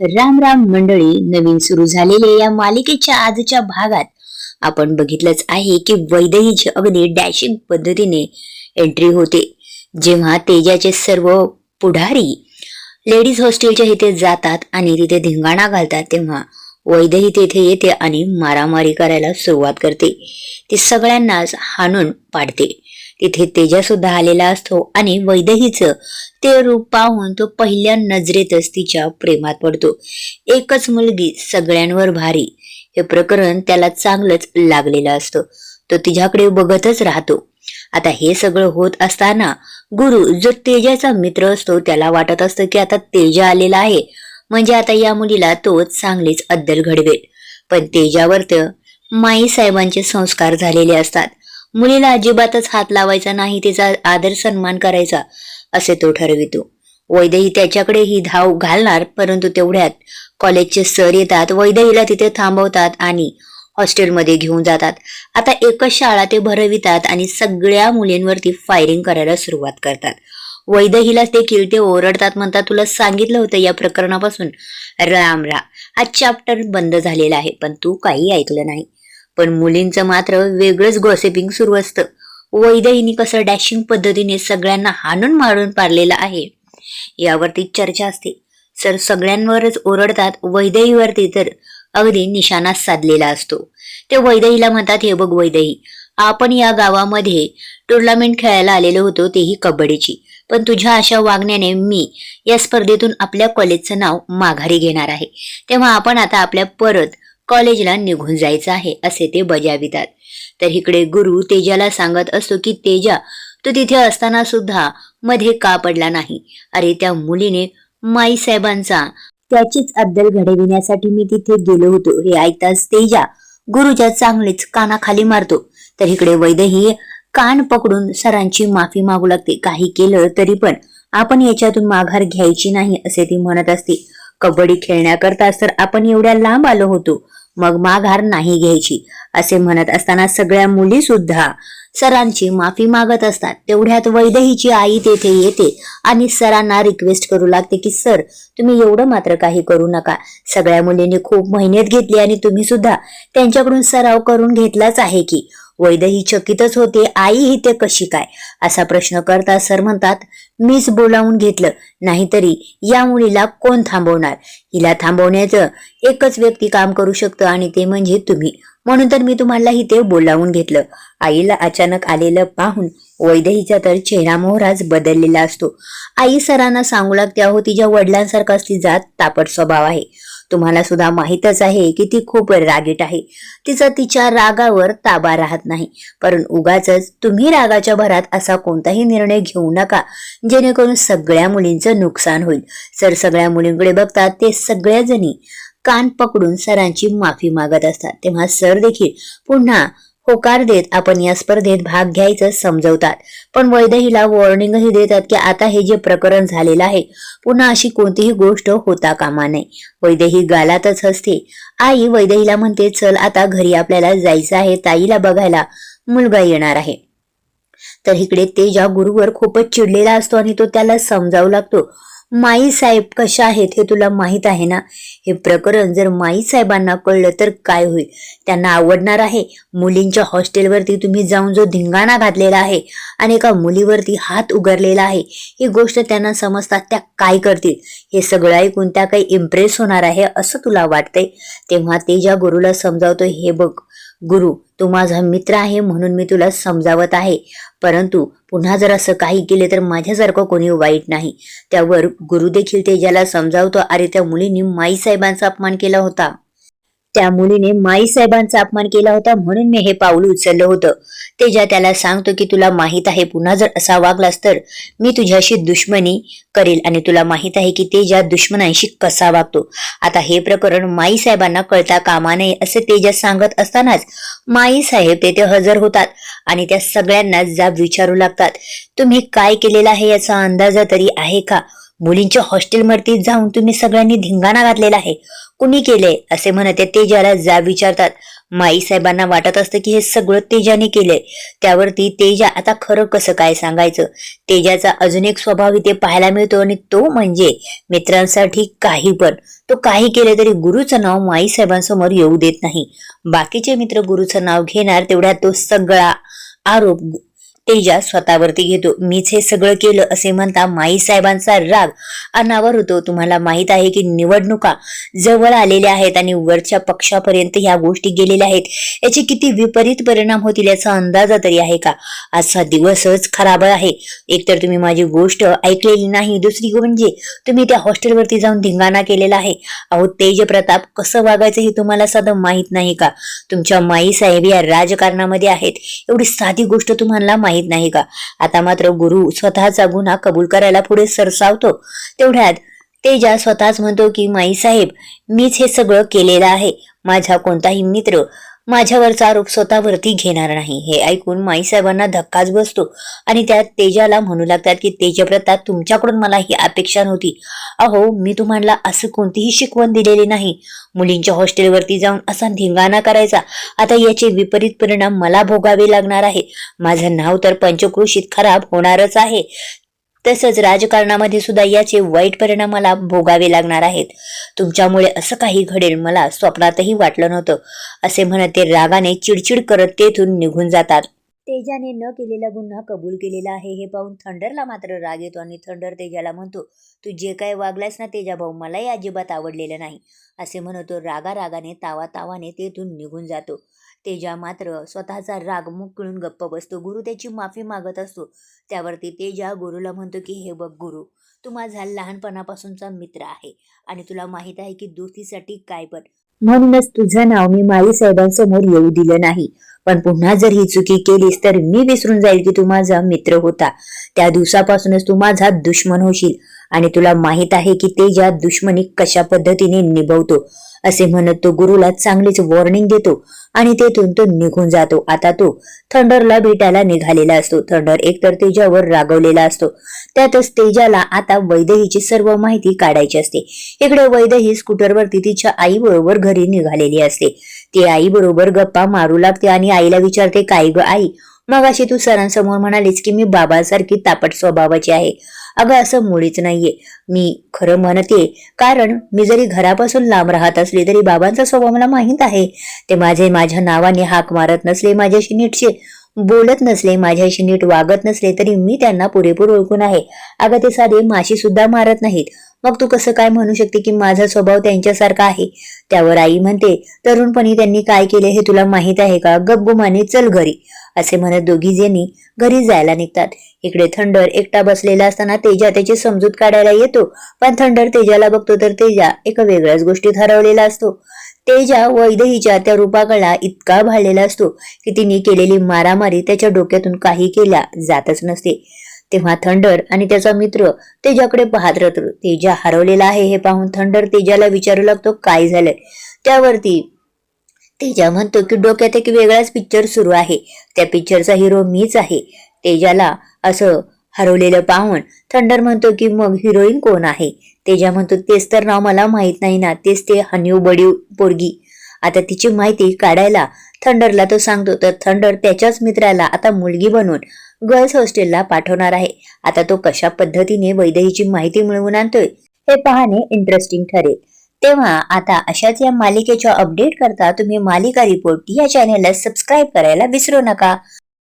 राम राम मंडळी नवीन सुरू झालेल्या या मालिकेच्या आजच्या भागात आपण बघितलंच आहे की वैदहीची अगदी डॅशिंग पद्धतीने एंट्री होते. जेव्हा तेजाचे सर्व पुढारी लेडीज हॉस्टेलच्या इथे जातात आणि तिथे धिंगाणा घालतात तेव्हा वैदही तेथे येते आणि मारामारी करायला सुरुवात करते. ती सगळ्यांनाच हाणून पाडते. तिथे तेजा सुद्धा आलेला असतो आणि वैदेहीचं ते रूप पाहून तो पहिल्या नजरेतच तिच्या प्रेमात पडतो. एकच मुलगी सगळ्यांवर भारी. हे प्रकरण त्याला चांगलंच लागलेलं असतं. तो तिच्याकडे बघतच राहतो. आता हे सगळं होत असताना गुरु जो तेजाचा मित्र असतो त्याला वाटत असतं की आता तेजा आलेला आहे. म्हणजे आता या मुलीला तो चांगलीच अद्दल घडवेल. पण तेजावर तर माई साहेबांचे संस्कार झालेले असतात. मुलीला अजिबातच हात लावायचा नाही तिचा आदर सन्मान करायचा असे तो ठरवितो. वैदेही त्याच्याकडे ही धाव घालणार परंतु तेवढ्यात कॉलेजचे सर येतात वैदेहीला तिथे थांबवतात आणि हॉस्टेलमध्ये घेऊन जातात. आता एकच शाळा ते भरवितात आणि सगळ्या मुलींवरती फायरिंग करायला सुरुवात करतात. वैदहीला देखील ते ओरडतात म्हणतात तुला सांगितलं होतं या प्रकरणापासून? राम राम. हा चॅप्टर बंद झालेला आहे पण तू काही ऐकलं नाही. पण मुलींचं मात्र वेगळंच गॉसिपिंग सुरू असतं. वैदयीनी कसं डॅशिंग पद्धतीने सगळ्यांना हाणून मारून पारलेलं आहे. यावरती चर्चा असते. सर सगळ्यांवरच ओरडतात वैदईवरती तर अगदी निशाणा साधलेला असतो. ते वैदेहीला म्हणतात हे बघ वैदेही आपण या गावामध्ये टुर्नामेंट खेळायला आलेलो होतो तेही कबड्डीची. पण तुझ्या अशा वागण्याने मी या स्पर्धेतून आपल्या कॉलेजचं नाव माघारी घेणार आहे. तेव्हा आपण आता आपल्या परत कॉलेजला निघून जायचं आहे असे ते बजावितात. तर इकडे गुरु तेजाला सांगत असतो की तेजा तू तिथे असताना सुद्धा मध्ये का पडला नाही? अरे त्या मुलीने माई साहेबांचा त्याचीच अद्दल घडविण्यासाठी मी तिथे गेलो होतो. हे ऐकताच तेजा गुरुच्या चांगलेच कानाखाली मारतो. तर इकडे वैदही कान पकडून सरांची माफी मागू लागते. काही केलं तरी पण आपण याच्यातून माघार घ्यायची नाही असे ती म्हणत असते. कबड्डी खेळण्याकरता तर आपण एवढ्या लांब आलो होतो. मग माघार नाही घ्यायची असे म्हणत असताना सगळ्या मुली सुद्धा सरांची माफी मागत असतात. तेवढ्यात वैदहीची आई तेथे येते आणि सरांना रिक्वेस्ट करू लागते की सर तुम्ही एवढं मात्र काही करू नका. सगळ्या मुलींनी खूप मेहनत घेतली आणि तुम्ही सुद्धा त्यांच्याकडून सराव करून घेतलाच आहे की. वैदही चकितच होते आई ही ते कशी काय? असा प्रश्न करता सर म्हणतात मीच बोलावून घेतलं नाहीतरी या मुलीला कोण थांबवणार? हिला थांबवण्याचं एकच व्यक्ती काम करू शकतं आणि ते म्हणजे तुम्ही. म्हणून तर मी तुम्हाला ते बोलावून घेतलं. आईला अचानक आलेलं पाहून वैदेहीचा तर चेहरा मोहराच बदललेला असतो. आई सरांना सांगू लागते अहो तिच्या वडिलांसारखाच तिचा तापट स्वभाव आहे. तुम्हाला सुद्धा माहीतच आहे की ती खूप रागीट आहे. तिचा तिच्या रागावर ताबा राहत नाही. पण उगाच तुम्ही रागाच्या भरात असा कोणताही निर्णय घेऊ नका जेणेकरून सगळ्या मुलींचं नुकसान होईल. सर सगळ्या मुलींकडे बघतात ते सगळ्या जणी कान पकडून सरांची माफी मागत असतात. तेव्हा सर देखील पुन्हा होकार देत आपण या स्पर्धेत भाग घ्यायचं समजवतात. पण वैदेहीला वॉर्निंगही देतात की आता हे जे प्रकरण झालेलं आहे पुन्हा अशी कोणतीही गोष्ट होता कामा नये. वैदेही गालातच हसते. आई वैदेहीला म्हणते चल आता घरी आपल्याला जायचं आहे ताईला बघायला मुलगा येणार आहे. तर इकडे तेजा गुरुवर खूपच चिडलेला असतो आणि तो त्याला समजावू लागतो. माई साहेब कशा आहेत हे तुला माहीत आहे ना? हे प्रकरण जर माई साहेबांना कळलं तर काय होईल? त्यांना आवडणार आहे. मुलींच्या हॉस्टेलवरती तुम्ही जाऊन जो धिंगाणा घातलेला आहे आणि एका मुलीवरती हात उघडलेला आहे ही गोष्ट त्यांना समजतात त्या काय करतील? हे सगळं ऐकून त्या काही इम्प्रेस होणार आहे असं तुला वाटतंय? तेव्हा ते ज्या गुरुला समजावतो हे बघ. गुरु तू माझा मित्र आहे म्हणून मी तुला समजावत आहे. परंतु पुन्हा जर असं काही केले तर माझ्यासारखं कोणी वाईट नाही. त्यावर गुरु देखील ज्याला समजावतो. अरे त्या मुलींनी माई साहेबांचा अपमान केला होता. त्या मुलीने माई साहेबांचा अपमान केला होता म्हणून मी हे पाऊल उचललं होतं. तेजा त्याला सांगतो की तुला माहीत आहे पुन्हा जर असा वागलास तर मी तुझ्याशी दुश्मनी करेल आणि तुला माहीत आहे की तेजा दुश्मनांशी कसा वागतो. आता हे प्रकरण माई साहेबांना कळता कामा नये असे तेजा सांगत असतानाच माई साहेब तेथे हजर होतात आणि त्या सगळ्यांना जाब विचारू लागतात. तुम्ही काय केलेलं आहे याचा अंदाजा तरी आहे का? मुलींच्या हॉस्टेलमध्ये जाऊन तुम्ही सगळ्यांनी धिंगाणा घातलेला आहे. कुणी केले असे म्हणत तेजाला जा विचारतात. माई साहेबांना वाटत असतं की हे सगळं तेजाने केलंय. त्यावरती तेजा आता खरं कसं काय सांगायचं? तेजाचा अजून एक स्वभाव इथे पाहायला मिळतो आणि तो म्हणजे मित्रांसाठी काही पण. तो काही केले तरी गुरुचं नाव माई साहेबांसमोर येऊ देत नाही. बाकीचे मित्र गुरुचं नाव घेणार तेवढ्या तो सगळा आरोप तेजा स्वतःवरती घेतो. मीच हे सगळं केलं असे म्हणता माई साहेबांचा राग अनावर होतो. तुम्हाला माहीत आहे की निवडणुका जवळ आलेल्या आहेत आणि वरच्या पक्षापर्यंत ह्या गोष्टी गेलेल्या आहेत. याचे किती विपरीत परिणाम होतील याचा अंदाज तरी आहे का? आजचा दिवसच खराब आहे. एकतर तुम्ही माझी गोष्ट ऐकलेली नाही दुसरी म्हणजे तुम्ही त्या हॉस्टेलवरती जाऊन धिंगाणा केलेला आहे. अहो तेज प्रताप कसं वागायचं हे तुम्हाला साधं माहीत नाही का? तुमच्या माई साहेब या राजकारणामध्ये आहेत. एवढी साधी गोष्ट तुम्हाला माहीत नाही का? आता मात्र गुरु स्वतःचा गुन्हा कबूल करायला पुढे सरसावतो. तेवढ्यात तेजा स्वतःच म्हणतो की माई साहेब मीच हे सगळं केलेलं आहे. माझा कोणताही मित्र माझ्यावरचा आरोप स्वतःवरती घेणार नाही. हे ऐकून माई साहेबांना धक्काच बसतो आणि त्या तेजाला म्हणू लागतात की तेजप्रताप तुमच्याकडून मला ही अपेक्षा नव्हती. अहो मी तुम्हाला असं कोणतीही शिकवण दिलेली नाही. मुलींच्या हॉस्टेलवरती जाऊन असा धिंगाणा करायचा. आता याचे विपरीत परिणाम मला भोगावे लागणार आहे. माझं नाव तर पंचक्रोशीत खराब होणारच आहे. तसंच राजकारणामध्ये सुद्धा याचे वाईट परिणाम मला भोगावे लागणार आहेत. तुमच्यामुळे असं काही घडेल मला स्वप्नातही वाटलं नव्हतं असे म्हणत ते रागाने चिडचिड करत तेथून निघून जातात. तेजाने न केलेला गुन्हा कबूल केलेला आहे हे पाहून थंडरला मात्र राग येतो आणि थंडर तेजाला म्हणतो तू जे काय वागलास ना तेजा भाऊ मलाही अजिबात आवडलेलं नाही असे म्हणतो रागा रागाने तावा तावाने तेथून निघून जातो. तेजा मात्र स्वतःचा राग मुकळून गप्प बसतो. गुरु त्याची माफी मागत असतो. त्यावरती तेजा गुरुला म्हणतो की हे बघ गुरु तू माझा लहानपणापासूनचा मित्र आहे आणि तुला माहीत आहे की दोस्तीसाठी काय पण. म्हणूनच तुझं नाव मी माई साहेबांसमोर येऊ दिलं नाही. पण पुन्हा जर ही चुकी केलीस तर मी विसरून जाईल की तू माझा मित्र होता. त्या दिवसापासूनच तू माझा दुश्मन होशील. आणि तुला माहीत आहे की ते ज्या दुश्मनी कशा पद्धतीने निभवतो असे म्हणत तो गुरुला चांगलीच वॉर्निंग देतो आणि तेथून तो निघून जातो. आता तो थंडरला भेटायला निघालेला असतो. थंडर एकतर तेजावर रागवलेला असतो. त्यातच तेजाला आता वैदेहीची सर्व माहिती काढायची असते. इकडे वैदेही स्कूटरवरती तिच्या आई बरोबर घरी निघालेली असते. ती आई बरोबर गप्पा मारू लागते आणि आईला विचारते काय ग आई मग अशी तू सरांसमोर म्हणालीस की मी बाबासारखी तापट स्वभावाची आहे. अगं असं मुळीच नाहीये. मी खरं म्हणते कारण मी जरी घरापासून लांब राहत असले तरी बाबांचा स्वभाव मला माहीत आहे. ते माझे माझ्या नावाने हाक मारत नसले माझ्याशी नीटशे बोलत नसले माझ्याशी नीट वागत नसले तरी मी त्यांना पुरेपूर ओळखून आहे. अगं ते साधे माशी सुद्धा मारत नाहीत. मग तू कसं काय म्हणू शकते की माझा स्वभाव त्यांच्यासारखा आहे? त्यावर आई म्हणते तरुणपणी त्यांनी काय केले हे तुला माहीत आहे का? गपगुमाने चल घरी. असे म्हणत दोघी जणी घरी जायला निघतात. इकडे थंडर एकटा बसलेला असताना तेजा त्याची समजूत काढायला येतो. पण थंडर तेजाला बघतो तर तेजा एका वेगळ्याच गोष्टीत हरवलेला असतो. तेजा वैदेहीच्या त्या रूपाकडा इतका भाळलेला असतो की तिने केलेली मारामारी त्याच्या डोक्यातून काही केल्या जातच नसते. तेव्हा थंडर आणि त्याचा मित्र तेजाकडे पाहत राहतो तेजा हरवलेला आहे हे पाहून थंडर तेजाला विचारू लागतो काय झालंय? त्यावरती तेजा म्हणतो की डोक्यात एक वेगळाच पिक्चर सुरू आहे. त्या पिक्चरचा हिरो मीच आहे. तेजाला असं हरवलेलं पाहून थंडर म्हणतो की मग हिरोईन कोण आहे? तेजा म्हणतो तेच तर नाव मला माहीत नाही ना तेच ते हनीव बडीव पोरगी. आता तिची माहिती काढायला थंडरला तो सांगतो तर थंडर त्याच्याच मित्राला आता मुलगी बनवून गर्ल्स हॉस्टेलला पाठवणार आहे. आता तो कशा पद्धतीने वैदेहीची माहिती मिळवून आणतोय हे पाहणे इंटरेस्टिंग ठरेल. तेव्हा आता अशाच या मालिकेच्या अपडेट करता तुम्ही मालिका रिपोर्ट या चॅनेलला सबस्क्राईब करायला विसरू नका.